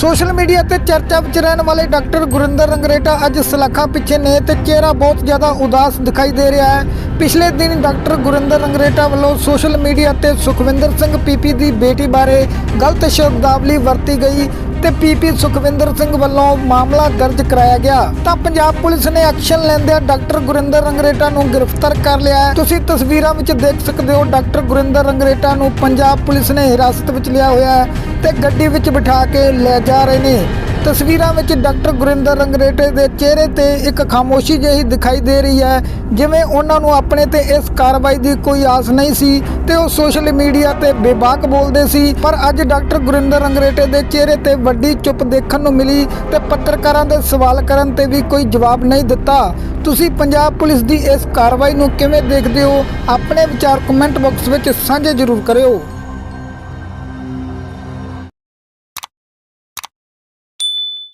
Social media ਤੇ ਚਰਚਾ ਵਿੱਚ ਰਹਿਣ ਵਾਲੇ ਡਾਕਟਰ ਗੁਰਿੰਦਰ ਰੰਗਰੇਟਾ ਅੱਜ ਸਲਾਖਾਂ ਪਿੱਛੇ ਨੇ ਤੇ ਚਿਹਰਾ ਬਹੁਤ ਜ਼ਿਆਦਾ ਉਦਾਸ ਦਿਖਾਈ ਦੇ ਰਿਹਾ ਹੈ। ਪਿਛਲੇ ਦਿਨ ਡਾਕਟਰ ਗੁਰਿੰਦਰ ਰੰਗਰੇਟਾ ਵੱਲੋਂ ਸੋਸ਼ਲ ਮੀਡੀਆ ਤੇ ਸੁਖਵਿੰਦਰ ਸਿੰਘ ਪੀਪੀ ਦੀ ਬੇਟੀ ਬਾਰੇ ਗਲਤ ਸ਼ਬਦਾਵਲੀ ਵਰਤੀ ਗਈ। ਤੇ ਪੀਪੀ ਸੁਖਵਿੰਦਰ ਸਿੰਘ ਵੱਲੋਂ ਮਾਮਲਾ ਦਰਜ ਕਰਾਇਆ ਗਿਆ। ਤਾਂ ਪੰਜਾਬ ਪੁਲਿਸ ਨੇ ਐਕਸ਼ਨ ਲੈਂਦਿਆਂ ਡਾਕਟਰ ਗੁਰਿੰਦਰ ਰੰਗਰੇਟਾ ਨੂੰ ਗ੍ਰਿਫਤਾਰ ਕਰ ਲਿਆ ਹੈ। ਤੁਸੀਂ ਤਸਵੀਰਾਂ ਵਿੱਚ ਦੇਖ ਸਕਦੇ ਹੋ, ਡਾਕਟਰ ਗੁਰਿੰਦਰ ਰੰਗਰੇਟਾ ਨੂੰ ਪੰਜਾਬ ਪੁਲਿਸ ਨੇ ਹਿਰਾਸਤ ਵਿੱਚ ਲਿਆ ਹੋਇਆ ਹੈ ਤੇ ਗੱਡੀ ਵਿੱਚ ਬਿਠਾ ਕੇ ਲੈ ਜਾ ਰਹੇ ਨੇ। ਤਸਵੀਰਾਂ ਵਿੱਚ ਡਾਕਟਰ ਗੁਰਿੰਦਰ ਰੰਗਰੇਟੇ ਦੇ ਚਿਹਰੇ ਤੇ ਇੱਕ ਖਾਮੋਸ਼ੀ ਜਿਹੀ ਦਿਖਾਈ ਦੇ ਰਹੀ ਹੈ, ਜਿਵੇਂ ਉਹਨਾਂ ਨੂੰ ਆਪਣੇ ਤੇ ਇਸ ਕਾਰਵਾਈ ਦੀ ਕੋਈ ਆਸ ਨਹੀਂ ਸੀ ਤੇ ਉਹ ਸੋਸ਼ਲ ਮੀਡੀਆ ਤੇ ਬੇਬਾਕ ਬੋਲਦੇ ਸੀ। ਪਰ ਅੱਜ ਡਾਕਟਰ ਗੁਰਿੰਦਰ ਰੰਗਰੇਟੇ ਦੇ ਚਿਹਰੇ ਤੇ ਵੱਡੀ ਚੁੱਪ ਦੇਖਣ ਨੂੰ ਮਿਲੀ ਤੇ ਪੱਤਰਕਾਰਾਂ ਦੇ ਸਵਾਲ ਕਰਨ ਤੇ ਵੀ ਕੋਈ ਜਵਾਬ ਨਹੀਂ ਦਿੱਤਾ। ਤੁਸੀਂ ਪੰਜਾਬ ਪੁਲਿਸ ਦੀ ਇਸ ਕਾਰਵਾਈ ਨੂੰ ਕਿਵੇਂ ਦੇਖਦੇ ਹੋ? ਆਪਣੇ ਵਿਚਾਰ ਕਮੈਂਟ ਬਾਕਸ ਵਿੱਚ ਸਾਂਝੇ ਜ਼ਰੂਰ ਕਰਿਓ।